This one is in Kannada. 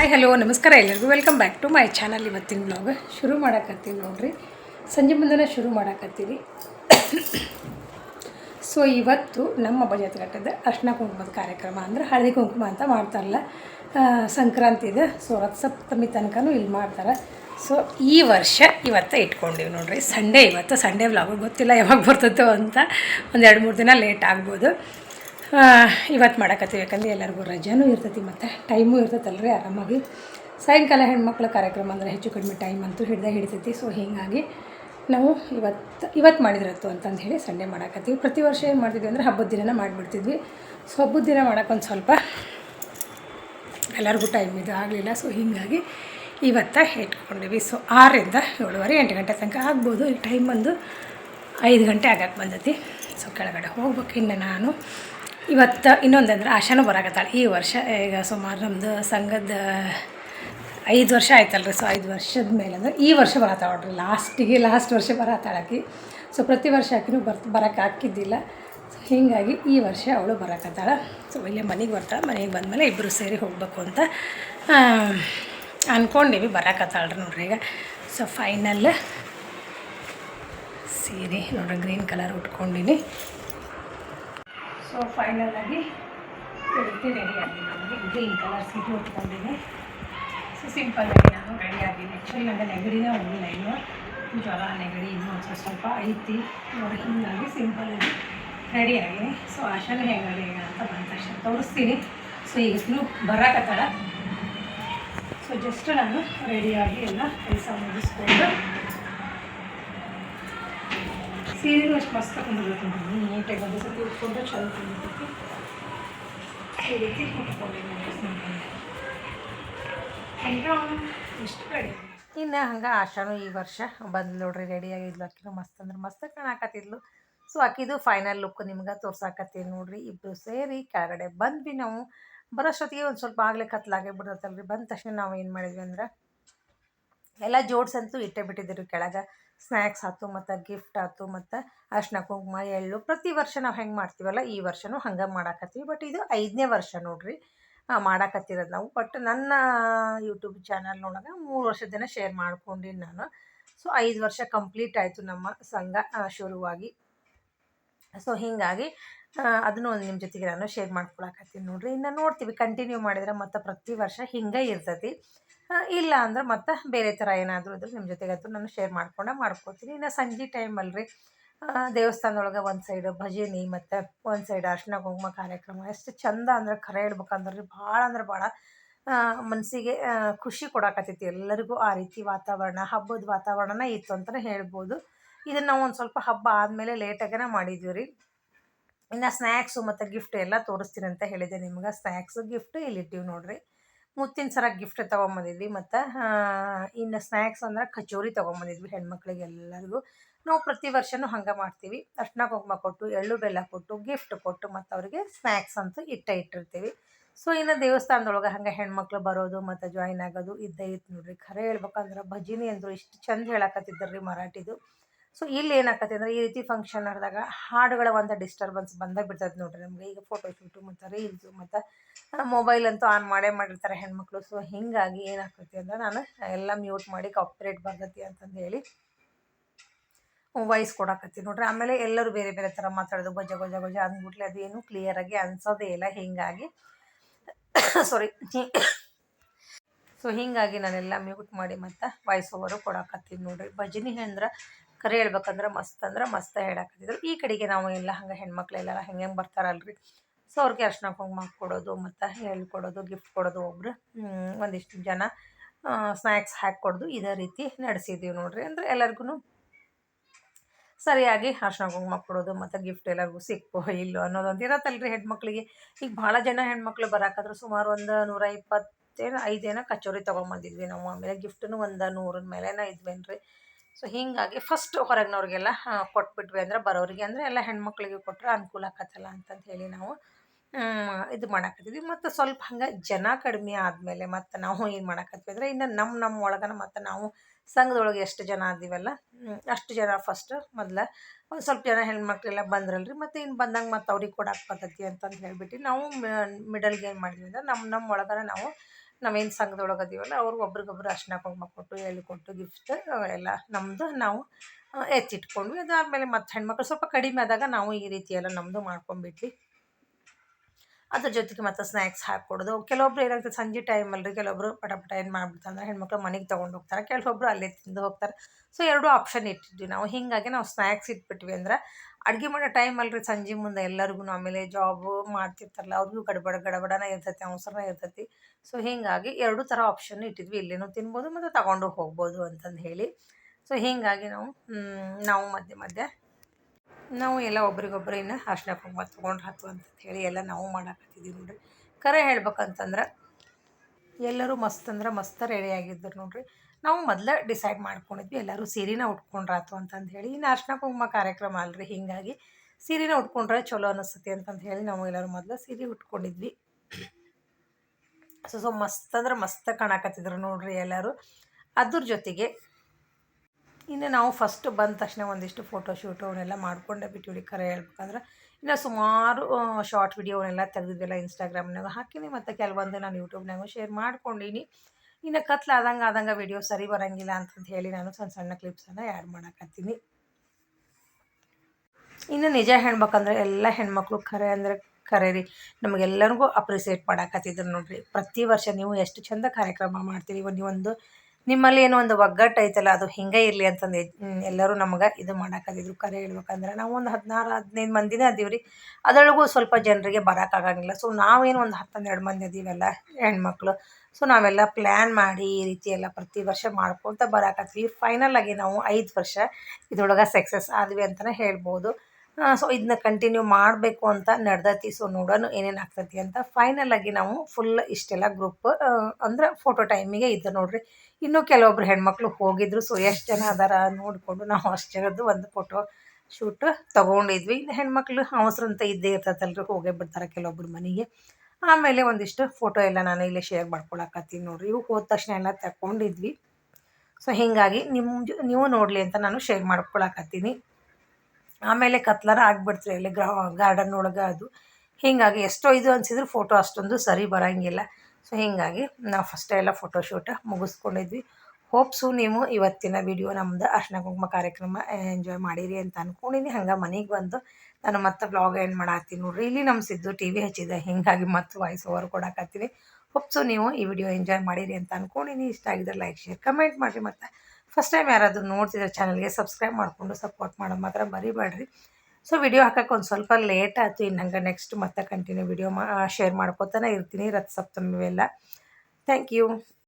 ಹಾಯ್ ಹಲೋ ನಮಸ್ಕಾರ ಎಲ್ಲರಿಗೂ. Welcome back to my channel ಇವತ್ತಿನ ಬ್ಲಾಗ್ ಶುರು ಮಾಡಕತ್ತೀವಿ ನೋಡ್ರಿ. ಸಂಜೆ ಮುಂದೆನೇ ಶುರು ಮಾಡಕತ್ತೀವಿ ಸೊ ಇವತ್ತು ನಮ್ಮ ಬಜೆಟ್ ಘಟ್ಟದ ಅರ್ಶಿನ ಕುಂಕುಮದ ಕಾರ್ಯಕ್ರಮ ಅಂದರೆ ಹಳದಿ ಕುಂಕುಮ ಅಂತ ಮಾಡ್ತಾರಲ್ಲ. ಸಂಕ್ರಾಂತಿ ಇದೆ. ಸೊ ರಥ ಸಪ್ತಮಿ ತನಕನೂ ಇಲ್ಲಿ ಮಾಡ್ತಾರೆ. ಸೊ ಈ ವರ್ಷ ಇವತ್ತು ಇಟ್ಕೊಂಡಿವಿ ನೋಡ್ರಿ. ಸಂಡೇ ಇವತ್ತು ಸಂಡೇ ವ್ಲಾಗು ಗೊತ್ತಿಲ್ಲ, ಯಾವಾಗ ಬರ್ತದೋ ಅಂತ ಒಂದು ಎರಡು ಮೂರು ದಿನ ಲೇಟ್ ಆಗ್ಬೋದು. ಇವತ್ತು ಮಾಡಕತ್ತೀವಿ ಯಾಕಂದ್ರೆ ಎಲ್ಲರಿಗೂ ರಜಾನೂ ಇರ್ತೈತಿ ಮತ್ತು ಟೈಮು ರೀ ಆರಾಮಾಗಿ. ಸಾಯಂಕಾಲ ಹೆಣ್ಮಕ್ಳ ಕಾರ್ಯಕ್ರಮ ಅಂದರೆ ಹೆಚ್ಚು ಕಡಿಮೆ ಟೈಮ್ ಅಂತೂ ಹಿಡ್ದೆ ಹಿಡಿತೈತಿ. ಸೊ ಹೀಗಾಗಿ ನಾವು ಇವತ್ತು ಇವತ್ತು ಮಾಡಿದ್ರತ್ತು ಅಂತಂದು ಹೇಳಿ ಸಂಡೆ ಮಾಡಕತ್ತೀವಿ. ಪ್ರತಿ ವರ್ಷ ಏನು ಮಾಡ್ತಿದ್ವಿ ಅಂದರೆ ಹಬ್ಬದ ದಿನನ ಮಾಡಿಬಿಡ್ತಿದ್ವಿ. ಸೊ ಹಬ್ಬದ ದಿನ ಮಾಡೋಕ್ಕೊಂದು ಸ್ವಲ್ಪ ಎಲ್ಲರಿಗೂ ಟೈಮ್ ಇದು ಆಗಲಿಲ್ಲ. ಸೊ ಹೀಗಾಗಿ ಇವತ್ತ ಇಟ್ಕೊಂಡಿವಿ. ಸೊ ಆರರಿಂದ ಏಳುವರೆ, ಎಂಟು ಗಂಟೆ ತನಕ ಆಗ್ಬೋದು. ಈ ಟೈಮ್ ಬಂದು ಐದು ಗಂಟೆ ಆಗಕ್ಕೆ ಬಂದೈತಿ. ಸೊ ಕೆಳಗಡೆ ಹೋಗ್ಬೇಕು ಇನ್ನು ನಾನು. ಇವತ್ತು ಇನ್ನೊಂದು ಅಂದ್ರೆ ಆಶಾನೂ ಬರಾಕತ್ತಾಳೆ. ಈ ವರ್ಷ, ಈಗ ಸುಮಾರು ನಮ್ಮದು ಸಂಘದ, ಐದು ವರ್ಷ ಆಯ್ತಲ್ರಿ. ಸೊ ಐದು ವರ್ಷದ ಮೇಲೆ ಅಂದ್ರೆ ಈ ವರ್ಷ ಬರತ್ತಾಳ ನೋಡ್ರಿ. ಲಾಸ್ಟಿಗೆ ಲಾಸ್ಟ್ ವರ್ಷ ಬರತ್ತಾಳಾಕಿ ಸೊ ಪ್ರತಿ ವರ್ಷ ಆಕಿನೂ ಬರ್ತ, ಬರೋಕೆ ಹಾಕಿದ್ದಿಲ್ಲ ಸೊ ಹೀಗಾಗಿ ಈ ವರ್ಷ ಅವಳು ಬರಕತ್ತಾಳೆ. ಸೊ ಇಲ್ಲೇ ಮನೆಗೆ ಬರ್ತಾಳೆ ಮನೆಗೆ ಬಂದಮೇಲೆ ಇಬ್ಬರು ಸೇರಿ ಹೋಗಬೇಕು ಅಂತ ಅಂದ್ಕೊಂಡಿವಿ ಬರೋಕತ್ತಾಳ್ರಿ ನೋಡ್ರಿ ಈಗ. ಸೊ ಫೈನಲ್ ಸೀರೆ ನೋಡ್ರಿ ಗ್ರೀನ್ ಕಲರ್ ಉಟ್ಕೊಂಡಿನಿ. ಸೊ ಫೈನಲ್ ಆಗಿ ರೀತಿ ರೆಡಿ ಆಗಿದ್ದೀನಿ ಗ್ರೀನ್ ಕಲರ್ ಸೀರೆ ಉಟ್ಕೊಂಡಿನಿ ಸೊ ಸಿಂಪಲ್ ಆಗಿ ನಾನು ರೆಡಿ ಆಗಿದ್ದೀನಿ. ಆ್ಯಕ್ಚುಲಿ ನನಗೆ ನೆಗಡಿನೇ ಹೋಗಿಲ್ಲ ಇನ್ನು. ಜ್ವರ, ನೆಗಡಿ, ಇನ್ನೂ ಸ್ವಲ್ಪ ಸ್ವಲ್ಪ ಐತಿ. ನೋಡಿ, ಹೀಗಾಗಿ ಸಿಂಪಲ್ ಆಗಿ ರೆಡಿ ಆಗಿದೆ ಸೊ ಆಶಾನೇ ಹೆಂಗೆ ರೆಡಿ ಅಂತ ಬಂದ ತಕ್ಷಣ ತೋರಿಸ್ತೀನಿ. ಸೊ ಈಗ ಸ್ಲೂ ಬರೋಕತ್ತಲ್ಲ ಸೊ ಜಸ್ಟ್ ನಾನು ರೆಡಿಯಾಗಿ ಎಲ್ಲ ಕೆಲಸ ಮುಗಿಸ್ಕೊಂಡು ಸೀರೆನೂ ಅಷ್ಟು ಮಸ್ತ್ ತಗೊಂಡಿರ್ಬೇಕು ನೀಟಾಗಿ ಒಂದು ಸತಿ ಉಟ್ಕೊಂಡ್ರೆ ಚಲೋ ಈ ಇಷ್ಟು ಇನ್ನು ಹಂಗೆ ಆಶಾನು ಈ ವರ್ಷ ಬಂದು ನೋಡ್ರಿ ರೆಡಿ ಆಗಿದ್ಲು. ಆಕಿನೂ ಮಸ್ತ್ ಅಂದ್ರೆ ಮಸ್ತ್ ಕಾಣಕತ್ತಿದ್ಲು. ಸೊ ಆಕಿದು ಫೈನಲ್ ಲುಕ್ ನಿಮ್ಗೆ ತೋರ್ಸಾಕತ್ತೀನಿ ನೋಡ್ರಿ. ಇಬ್ಬರು ಸೇರಿ ಕೆಳಗಡೆ ಬಂದ್ವಿ ನಾವು. ಬರೋಷ್ಟೊತ್ತಿಗೆ ಒಂದು ಸ್ವಲ್ಪ ಆಗ್ಲೇ ಕತ್ಲಾಗೇ ಬಿಡ್ತಲ್ರಿ ಬಂದ ತಕ್ಷಣ ನಾವು ಏನು ಮಾಡಿದ್ವಿ ಅಂದ್ರೆ ಎಲ್ಲ ಜೋಡ್ಸಂತೂ ಇಟ್ಟೇ ಬಿಟ್ಟಿದ್ದೀರಿ ಕೆಳಗೆ. ಸ್ನ್ಯಾಕ್ಸ್ ಆಯ್ತು, ಮತ್ತು ಗಿಫ್ಟ್ ಆಯ್ತು, ಮತ್ತು ಅರ್ಶಿನ ಕುಂಕುಮ, ಎಳ್ಳು. ಪ್ರತಿ ವರ್ಷ ನಾವು ಹೆಂಗೆ ಮಾಡ್ತೀವಲ್ಲ, ಈ ವರ್ಷನೂ ಹಂಗೆ ಮಾಡಾಕತ್ತೀವಿ. ಬಟ್ ಇದು ಐದನೇ ವರ್ಷ ನೋಡ್ರಿ. ಮಾಡಾಕತ್ತಿರೋದು ನಾವು. ಬಟ್ ನನ್ನ ಯೂಟ್ಯೂಬ್ ಚಾನಲ್ನೊಳಗೆ ಮೂರು ವರ್ಷದ ಶೇರ್ ಮಾಡ್ಕೊಂಡಿನಿ ನಾನು. ಸೊ ಐದು ವರ್ಷ ಕಂಪ್ಲೀಟ್ ಆಯಿತು ನಮ್ಮ ಸಂಘ ಶುರುವಾಗಿ. ಸೊ ಹೀಗಾಗಿ ಅದನ್ನು ಒಂದು ನಿಮ್ಮ ಜೊತೆಗೆ ನಾನು ಶೇರ್ ಮಾಡ್ಕೊಳಕತ್ತೀನಿ ನೋಡ್ರಿ. ಇನ್ನು ನೋಡ್ತೀವಿ ಕಂಟಿನ್ಯೂ ಮಾಡಿದ್ರೆ ಮತ್ತು ಪ್ರತಿ ವರ್ಷ ಹಿಂಗೆ ಇರ್ತೈತಿ. ಇಲ್ಲ ಅಂದ್ರೆ ಮತ್ತೆ ಬೇರೆ ಥರ ಏನಾದರೂ ಇದ್ರೆ ನಿಮ್ಮ ಜೊತೆಗೆ ಅದು ನಾನು ಶೇರ್ ಮಾಡ್ಕೊಂಡೆ ಮಾಡ್ಕೊತೀನಿ. ಇನ್ನು ಸಂಜೆ ಟೈಮಲ್ರಿ ದೇವಸ್ಥಾನದೊಳಗೆ ಒಂದು ಸೈಡ್ ಭಜನೆ ಮತ್ತು ಒಂದು ಸೈಡ್ ಅರ್ಶಿನ ಕುಂಕುಮ ಕಾರ್ಯಕ್ರಮ. ಎಷ್ಟು ಚಂದ ಅಂದ್ರೆ ಕರೆ ಇಡ್ಬೇಕಂದ್ರೆ ರೀ, ಭಾಳ ಅಂದ್ರೆ ಭಾಳ ಮನಸ್ಸಿಗೆ ಖುಷಿ ಕೊಡಕತ್ತೈತಿ. ಎಲ್ಲರಿಗೂ ಆ ರೀತಿ ವಾತಾವರಣ, ಹಬ್ಬದ ವಾತಾವರಣನೇ ಇತ್ತು ಅಂತಲೇ ಹೇಳ್ಬೋದು. ಇದನ್ನು ನಾವು ಒಂದು ಸ್ವಲ್ಪ ಹಬ್ಬ ಆದಮೇಲೆ ಲೇಟಾಗೇ ಮಾಡಿದ್ವಿ ರೀ. ಇನ್ನು ಸ್ನ್ಯಾಕ್ಸು ಮತ್ತು ಗಿಫ್ಟ್ ಎಲ್ಲ ತೋರಿಸ್ತೀನಿ ಅಂತ ಹೇಳಿದೆ ನಿಮ್ಗೆ. ಸ್ನ್ಯಾಕ್ಸು ಗಿಫ್ಟು ಇಲ್ಲಿಟ್ಟಿವಿ ನೋಡ್ರಿ. ಮುತ್ತಿನ ಸರ ಗಿಫ್ಟ್ ತೊಗೊಂಬಂದಿದ್ವಿ ಮತ್ತು ಇನ್ನು ಸ್ನ್ಯಾಕ್ಸ್ ಅಂದ್ರೆ ಕಚೋರಿ ತೊಗೊಂಬಂದಿದ್ವಿ ಹೆಣ್ಮಕ್ಳಿಗೆ ಎಲ್ಲರಿಗೂ. ನಾವು ಪ್ರತಿ ವರ್ಷವೂ ಹಂಗೆ ಮಾಡ್ತೀವಿ. ಅರ್ಶಿನ ಕುಂಕುಮ ಕೊಟ್ಟು, ಎಳ್ಳು ಬೆಲ್ಲ ಕೊಟ್ಟು ಗಿಫ್ಟ್ ಕೊಟ್ಟು ಮತ್ತು ಅವರಿಗೆ ಸ್ನ್ಯಾಕ್ಸ್ ಅಂತೂ ಇಟ್ಟೇ ಇಟ್ಟಿರ್ತೀವಿ. ಸೊ ಇನ್ನು ದೇವಸ್ಥಾನದೊಳಗೆ ಹಂಗೆ ಹೆಣ್ಮಕ್ಳು ಬರೋದು ಮತ್ತು ಜಾಯಿನ್ ಆಗೋದು ಇದ್ದೇ ಇತ್ತು ನೋಡ್ರಿ. ಖರೆ ಹೇಳ್ಬೇಕಂದ್ರೆ ಭಜಿನಿ ಅಂದರು ಇಷ್ಟು ಚಂದ ಹೇಳಕತ್ತಿದ್ದರು ಮರಾಠಿದು. ಸೊ ಇಲ್ಲಿ ಏನಾಗತ್ತೆ ಅಂದ್ರೆ ಈ ರೀತಿ ಫಂಕ್ಷನ್ ನಡೆದಾಗ ಹಾಡುಗಳ ಒಂದು ಡಿಸ್ಟರ್ಬೆನ್ಸ್ ಬಂದಾಗ ಬಿಡ್ತದೆ ನೋಡ್ರಿ ನಮಗೆ. ಈಗ ಫೋಟೋ ಶೂಟು ಮತ್ತು ರೀಲ್ಸು ಮತ್ತು ಮೊಬೈಲ್ ಅಂತೂ ಆನ್ ಮಾಡೇ ಮಾಡಿರ್ತಾರೆ ಹೆಣ್ಮಕ್ಳು. ಸೊ ಹೀಗಾಗಿ ಏನಾಗ್ತೈತಿ ಅಂದ್ರೆ ನಾನು ಎಲ್ಲ ಮ್ಯೂಟ್ ಮಾಡಿ ಕಾಪ್ರೇಟ್ ಬರ್ತೈತಿ ಅಂತಂದು ಹೇಳಿ ವಾಯ್ಸ್ ಕೊಡಕತ್ತೀನಿ ನೋಡ್ರಿ. ಆಮೇಲೆ ಎಲ್ಲರೂ ಬೇರೆ ಬೇರೆ ಥರ ಮಾತಾಡೋದು, ಗೊಜ ಗೊಜ ಗೊಜ ಅಂದ್ಬಿಟ್ಲೆ ಅದೇನು ಕ್ಲಿಯರಾಗಿ ಅನ್ಸೋದೇ ಇಲ್ಲ. ಹೀಗಾಗಿ ಸಾರಿ ಸೊ ಹೀಗಾಗಿ ನಾನೆಲ್ಲ ಮ್ಯೂಟ್ ಮಾಡಿ ಮತ್ತು ವಾಯ್ಸ್ ಓವರು ಕೊಡಕತ್ತೀನಿ ನೋಡ್ರಿ. ಭಜನಿ ಅಂದ್ರೆ ಕರೆ ಹೇಳ್ಬೇಕಂದ್ರೆ ಮಸ್ತ್ ಅಂದ್ರೆ ಮಸ್ತ್ ಹೇಳಾಕತ್ತಿದ್ರು. ಈ ಕಡೆಗೆ ನಾವು ಎಲ್ಲ ಹಂಗೆ ಹೆಣ್ಮಕ್ಳೆಲ್ಲ ಹೆಂಗೆ ಹೆಂಗೆ ಬರ್ತಾರಲ್ರಿ? ಸೊ ಅವ್ರಿಗೆ ಅರ್ಶನ ಕುಂಕುಮ ಕೊಡೋದು, ಮತ್ತು ಹೇಳ್ಕೊಡೋದು ಗಿಫ್ಟ್ ಕೊಡೋದು ಒಬ್ರು. ಒಂದಿಷ್ಟು ಜನ ಸ್ನ್ಯಾಕ್ಸ್ ಹಾಕಿ ಇದೇ ರೀತಿ ನಡೆಸಿದ್ದೀವಿ ನೋಡ್ರಿ. ಅಂದರೆ ಎಲ್ಲರಿಗೂ ಸರಿಯಾಗಿ ಅರ್ಶನ ಕುಂಕುಮ ಕೊಡೋದು, ಮತ್ತು ಗಿಫ್ಟ್ ಎಲ್ಲರಿಗೂ ಸಿಕ್ಕೋ ಇಲ್ಲೋ ಅನ್ನೋದೊಂದು ಇರತ್ತಲ್ರಿ ಹೆಣ್ಮಕ್ಳಿಗೆ. ಈಗ ಭಾಳ ಜನ ಹೆಣ್ಮಕ್ಳು ಬರಾಕಂದ್ರೆ ಸುಮಾರು ಒಂದು ನೂರ ಇಪ್ಪತ್ತೇನು ಐದೇನೋ ಕಚೋರಿ ತೊಗೊಂಬಂದಿದ್ವಿ ನಾವು. ಆಮೇಲೆ ಗಿಫ್ಟನ್ನು ಒಂದು ನೂರನ ಮೇಲೆನೇ ಇದ್ವೇನ್ರಿ. ಸೊ ಹೀಗಾಗಿ ಫಸ್ಟ್ ಹೊರಗಿನವ್ರಿಗೆಲ್ಲ ಕೊಟ್ಬಿಟ್ವಿ ಅಂದ್ರೆ ಬರೋರಿಗೆ ಅಂದರೆ ಎಲ್ಲ ಹೆಣ್ಮಕ್ಳಿಗೆ ಕೊಟ್ಟರೆ ಅನುಕೂಲ ಆಕತ್ತಲ್ಲ ಅಂತಂದು ಹೇಳಿ ನಾವು ಇದು ಮಾಡಾಕತ್ತಿದ್ವಿ. ಮತ್ತು ಸ್ವಲ್ಪ ಹಂಗೆ ಜನ ಕಡಿಮೆ ಆದಮೇಲೆ ಮತ್ತು ನಾವು ಏನು ಮಾಡಾಕತ್ವಿ ಅಂದರೆ ಇನ್ನು ನಮ್ಮ ನಮ್ಮ ಒಳಗನ ಮತ್ತು ನಾವು ಸಂಘದೊಳಗೆ ಎಷ್ಟು ಜನ ಆದಿವಲ್ಲ ಅಷ್ಟು ಜನ ಫಸ್ಟ್ ಮೊದಲ. ಒಂದು ಸ್ವಲ್ಪ ಜನ ಹೆಣ್ಮಕ್ಳೆಲ್ಲ ಬಂದ್ರಲ್ರಿ, ಮತ್ತು ಇನ್ನು ಬಂದಂಗೆ ಮತ್ತು ಅವ್ರಿಗೆ ಕೊಡಕ್ಕೆ ಬರ್ತೈತಿ ಅಂತಂದು ಹೇಳ್ಬಿಟ್ಟು ನಾವು ಮಿಡಲ್ಗೆ ಏನು ಮಾಡಿದ್ವಿ ಅಂದ್ರೆ ನಮ್ಮ ನಮ್ಮ ಒಳಗನ ನಾವು ನಾವೇನು ಸಂಘದೊಳಗೆ ಅದೀವಲ್ಲ ಅವ್ರು ಒಬ್ರಿಗೊಬ್ರು ಅರ್ಶಿನ ಕುಂಕುಮ ಕೊಟ್ಟು ಹೇಳಿಕೊಟ್ಟು ಗಿಫ್ಟ್ ಎಲ್ಲ ನಮ್ಮದು ನಾವು ಎತ್ತಿಟ್ಕೊಂಡ್ವಿ. ಅದಾದಮೇಲೆ ಮತ್ತು ಹೆಣ್ಮಕ್ಳು ಸ್ವಲ್ಪ ಕಡಿಮೆ ಆದಾಗ ನಾವು ಈ ರೀತಿ ಎಲ್ಲ ನಮ್ಮದು ಮಾಡ್ಕೊಂಡ್ಬಿಟ್ವಿ. ಅದ್ರ ಜೊತೆಗೆ ಮತ್ತು ಸ್ನ್ಯಾಕ್ಸ್ ಹಾಕ್ಕೊಡೋದು ಕೆಲವೊಬ್ರು ಏನಾಗ್ತದೆ, ಸಂಜೆ ಟೈಮಲ್ಲಿ ಕೆಲವೊಬ್ರು ಪಟ ಪಟ ಏನು ಮಾಡ್ಬಿಡ್ತಾರೆ ಹೆಣ್ಮಕ್ಳು ಮನೆಗೆ ತೊಗೊಂಡು ಹೋಗ್ತಾರೆ, ಕೆಲವೊಬ್ರು ಅಲ್ಲೇ ತಿಂದು ಹೋಗ್ತಾರೆ. ಸೊ ಎರಡು ಆಪ್ಷನ್ ಇಟ್ಟಿದ್ವಿ ನಾವು. ಹೀಗಾಗಿ ನಾವು ಸ್ನ್ಯಾಕ್ಸ್ ಇಟ್ಬಿಟ್ವಿ ಅಂದ್ರೆ ಅಡುಗೆ ಮಾಡೋ ಟೈಮ್ ಅಲ್ರಿ ಸಂಜೆ ಮುಂದೆ ಎಲ್ಲರಿಗೂ ಆಮೇಲೆ ಜಾಬು ಮಾಡ್ತಿರ್ತಾರಲ್ಲ, ಅವ್ರಿಗೂ ಗಡಬಡ ಗಡಬಡನ ಇರ್ತೈತಿ, ಅವಸರನ ಇರ್ತೈತಿ. ಸೊ ಹೀಗಾಗಿ ಎರಡು ಥರ ಆಪ್ಷನ್ ಇಟ್ಟಿದ್ವಿ. ಇಲ್ಲೇನೂ ತಿನ್ಬೋದು ಮತ್ತು ತಗೊಂಡು ಹೋಗ್ಬೋದು ಅಂತಂದು ಹೇಳಿ. ಸೊ ಹೀಗಾಗಿ ನಾವು ನಾವು ಮಧ್ಯೆ ಮಧ್ಯೆ, ನಾವು ಎಲ್ಲ ಒಬ್ರಿಗೊಬ್ರು ಇನ್ನು ಅರ್ಶಿನ ಕುಂಕುಮ ತೊಗೊಂಡು ಹತ್ತು ಅಂತ ಹೇಳಿ ಎಲ್ಲ ನಾವು ಮಾಡಾಕತ್ತಿದ್ದೀವಿ ನೋಡ್ರಿ. ಕರೆ ಹೇಳ್ಬೇಕಂತಂದ್ರೆ ಎಲ್ಲರೂ ಮಸ್ತ್ ಅಂದ್ರೆ ಮಸ್ತ್ ರೆಡಿ ಆಗಿದ್ದರು ನೋಡ್ರಿ. ನಾವು ಮೊದಲೇ ಡಿಸೈಡ್ ಮಾಡ್ಕೊಂಡಿದ್ವಿ, ಎಲ್ಲರೂ ಸೀರೆನ ಉಟ್ಕೊಂಡ್ರಾತು ಅಂತಂದು ಹೇಳಿ. ಇನ್ನು ಅರ್ಶಿನ ಕುಂಕುಮ ಕಾರ್ಯಕ್ರಮ ಅಲ್ರಿ, ಹೀಗಾಗಿ ಸೀರೆನ ಉಟ್ಕೊಂಡ್ರೆ ಚಲೋ ಅನಿಸ್ತತಿ ಅಂತಂದು ಹೇಳಿ ನಾವು ಎಲ್ಲರೂ ಮೊದಲು ಸೀರೆ ಉಟ್ಕೊಂಡಿದ್ವಿ. ಸೊ ಸೊ ಮಸ್ತ್ ಅಂದ್ರೆ ಮಸ್ತ್ ಕಾಣಕತ್ತಿದ್ರು ನೋಡ್ರಿ ಎಲ್ಲರೂ. ಅದ್ರ ಜೊತೆಗೆ ಇನ್ನು ನಾವು ಫಸ್ಟ್ ಬಂದ ತಕ್ಷಣ ಒಂದಿಷ್ಟು ಫೋಟೋ ಶೂಟ್ ಅವನ್ನೆಲ್ಲ ಮಾಡ್ಕೊಂಡೆ ಬಿಟ್ಟಿವಿ ಕರೆ ಹೇಳ್ಬೇಕಂದ್ರೆ. ಇನ್ನು ಸುಮಾರು ಶಾರ್ಟ್ ವಿಡಿಯೋನೆಲ್ಲ ತೆಗೆದಿದ್ದೆಲ್ಲ ಇನ್ಸ್ಟಾಗ್ರಾಮ್ನಾಗ ಹಾಕಿನಿ ಮತ್ತು ಕೆಲವೊಂದು ನಾನು ಯೂಟ್ಯೂಬ್ನಾಗೂ ಶೇರ್ ಮಾಡ್ಕೊಂಡೀನಿ. ಇನ್ನು ಕತ್ಲು ಆದಂಗೆ ಆದಂಗೆ ವಿಡಿಯೋ ಸರಿ ಬರೋಂಗಿಲ್ಲ ಅಂತಂದು ಹೇಳಿ ನಾನು ಸಣ್ಣ ಸಣ್ಣ ಕ್ಲಿಪ್ಸನ್ನು ಆ್ಯಡ್ ಮಾಡಕತ್ತೀನಿ. ಇನ್ನು ನಿಜ ಹೇಳ್ಬೇಕಂದ್ರೆ ಎಲ್ಲ ಹೆಣ್ಮಕ್ಳು ಖರೆ ಅಂದರೆ ಖರೆ ರೀ. ನಮಗೆಲ್ಲರಿಗೂ ಅಪ್ರಿಸಿಯೇಟ್ ಮಾಡಾಕತ್ತಿದ್ರು ನೋಡ್ರಿ. ಪ್ರತಿ ವರ್ಷ ನೀವು ಎಷ್ಟು ಚಂದ ಕಾರ್ಯಕ್ರಮ ಮಾಡ್ತೀರಿ, ಒಂದು ನೀವೊಂದು ನಿಮ್ಮಲ್ಲಿ ಏನೋ ಒಂದು ಒಗ್ಗಟ್ಟು ಐತಲ್ಲ, ಅದು ಹಿಂಗೆ ಇರಲಿ ಅಂತಂದು ಎಲ್ಲರೂ ನಮಗೆ ಇದು ಮಾಡೋಕ್ಕಾಗಿದ್ರು. ಕರೆ ಹೇಳ್ಬೇಕಂದ್ರೆ ನಾವು ಒಂದು ಹದಿನಾರು, ಹದಿನೈದು ಮಂದಿನೇ ಅದೀವಿ ರೀ ಅದರೊಳಗೂ ಸ್ವಲ್ಪ ಜನರಿಗೆ ಬರೋಕ್ಕಾಗಂಗಿಲ್ಲ ಸೊ ನಾವೇನು ಒಂದು ಹತ್ತೊಂದೆರಡು ಮಂದಿ ಅದೀವಲ್ಲ ಹೆಣ್ಮಕ್ಳು. ಸೊ ನಾವೆಲ್ಲ ಪ್ಲ್ಯಾನ್ ಮಾಡಿ ಈ ರೀತಿ ಎಲ್ಲ ಪ್ರತಿ ವರ್ಷ ಮಾಡ್ಕೊತ ಬರಾಕತ್ವಿ ಫೈನಲ್ ಆಗಿ ನಾವು ಐದು ವರ್ಷ ಇದ್ರೊಳಗೆ ಸಕ್ಸಸ್ ಆದ್ವಿ ಅಂತಲೇ ಹೇಳ್ಬೋದು. ಸೊ ಇದನ್ನ ಕಂಟಿನ್ಯೂ ಮಾಡಬೇಕು ಅಂತ ನಡ್ದೈತಿ. ಸೊ ನೋಡೋಣ ಏನೇನು ಆಗ್ತೈತಿ ಅಂತ ಫೈನಲ್ ಆಗಿ ನಾವು ಫುಲ್ ಇಷ್ಟೆಲ್ಲ ಗ್ರೂಪ್ ಅಂದ್ರೆ ಫೋಟೋ ಟೈಮಿಗೆ ಇದ್ದ ನೋಡ್ರಿ. ಇನ್ನೂ ಕೆಲವೊಬ್ರು ಹೆಣ್ಮಕ್ಳು ಹೋಗಿದ್ರು. ಸೊ ಎಷ್ಟು ಜನ ಅದಾರ ನೋಡಿಕೊಂಡು ನಾವು ಅಷ್ಟು ಜನದ್ದು ಒಂದು ಫೋಟೋ ಶೂಟ್ ತೊಗೊಂಡಿದ್ವಿ. ಇನ್ನು ಹೆಣ್ಮಕ್ಳು ಅವಸರ ಅಂತ ಇದ್ದೇ ಇರ್ತೈತಲ್ರಿ, ಹೋಗೇ ಬಿಡ್ತಾರೆ ಕೆಲವೊಬ್ರು ಮನೆಗೆ. ಆಮೇಲೆ ಒಂದಿಷ್ಟು ಫೋಟೋ ಎಲ್ಲ ನಾನು ಇಲ್ಲಿ ಶೇರ್ ಮಾಡ್ಕೊಳಕತ್ತೀನಿ ನೋಡ್ರಿ. ಇವು ಹೋದ ತಕ್ಷಣ ಎಲ್ಲ ತಗೊಂಡಿದ್ವಿ. ಸೊ ಹೀಗಾಗಿ ನಿಮ್ಮ ನೀವು ನೋಡಲಿ ಅಂತ ನಾನು ಶೇರ್ ಮಾಡ್ಕೊಳಕತ್ತೀನಿ. ಆಮೇಲೆ ಕತ್ಲರ ಆಗಿಬಿಡ್ತ್ರಿ ಇಲ್ಲಿ ಗ್ರಾ ಗಾರ್ಡನ್ ಒಳಗೆ ಅದು. ಹೀಗಾಗಿ ಎಷ್ಟೋ ಇದು ಅನಿಸಿದ್ರು ಫೋಟೋ ಅಷ್ಟೊಂದು ಸರಿ ಬರೋಂಗಿಲ್ಲ. ಸೊ ಹೀಗಾಗಿ ನಾವು ಫಸ್ಟೇ ಎಲ್ಲ ಫೋಟೋಶೂಟ್ ಮುಗಿಸ್ಕೊಂಡಿದ್ವಿ. ಹೋಪ್ಸು ನೀವು ಇವತ್ತಿನ ವಿಡಿಯೋ ನಮ್ದು ಅರ್ಶನ ಕುಂಕುಮ ಕಾರ್ಯಕ್ರಮ ಎಂಜಾಯ್ ಮಾಡಿರಿ ಅಂತ ಅನ್ಕೊಂಡಿನಿ. ಹಂಗೆ ಮನೆಗೆ ಬಂದು ನಾನು ಮತ್ತೆ ಬ್ಲಾಗ್ ಏನು ಮಾಡಾತ್ತೀನಿ ನೋಡ್ರಿ. ಇಲ್ಲಿ ನಮ್ಮ ಸಿದ್ದು ಟಿ ವಿ ಹಚ್ಚಿದೆ. ಹೀಗಾಗಿ ಮತ್ತೆ ವಾಯ್ಸ್ ಓವರ್ ಕೊಡಾಕತ್ತೀನಿ. ಹೋಪ್ಸು ನೀವು ಈ ವಿಡಿಯೋ ಎಂಜಾಯ್ ಮಾಡಿರಿ ಅಂತ ಅನ್ಕೊಂಡಿನಿ. ಇಷ್ಟ ಆಗಿದ್ರೆ ಲೈಕ್ ಶೇರ್ ಕಮೆಂಟ್ ಮಾಡಿರಿ ಮತ್ತು. ಫಸ್ಟ್ ಟೈಮ್ ಯಾರಾದರೂ ನೋಡ್ತಿದ್ರೆ ಚಾನಲ್ಗೆ ಸಬ್ಸ್ಕ್ರೈಬ್ ಮಾಡಿಕೊಂಡು ಸಪೋರ್ಟ್ ಮಾಡೋ ಮಾತ್ರ ಮರಿಬೇಡ್ರಿ. ಸೊ ವಿಡಿಯೋ ಹಾಕಕ್ಕೆ ಒಂದು ಸ್ವಲ್ಪ ಲೇಟ್ ಆಯಿತು. ಇನ್ನು ನೆಕ್ಸ್ಟ್ ಮತ್ತೆ ಕಂಟಿನ್ಯೂ ವಿಡಿಯೋ ಮಾ ಶೇರ್ ಮಾಡ್ಕೋತಾನೆ ಇರ್ತೀನಿ. ರಥ ಸಪ್ತಮಿ ಎಲ್ಲ ಥ್ಯಾಂಕ್ ಯು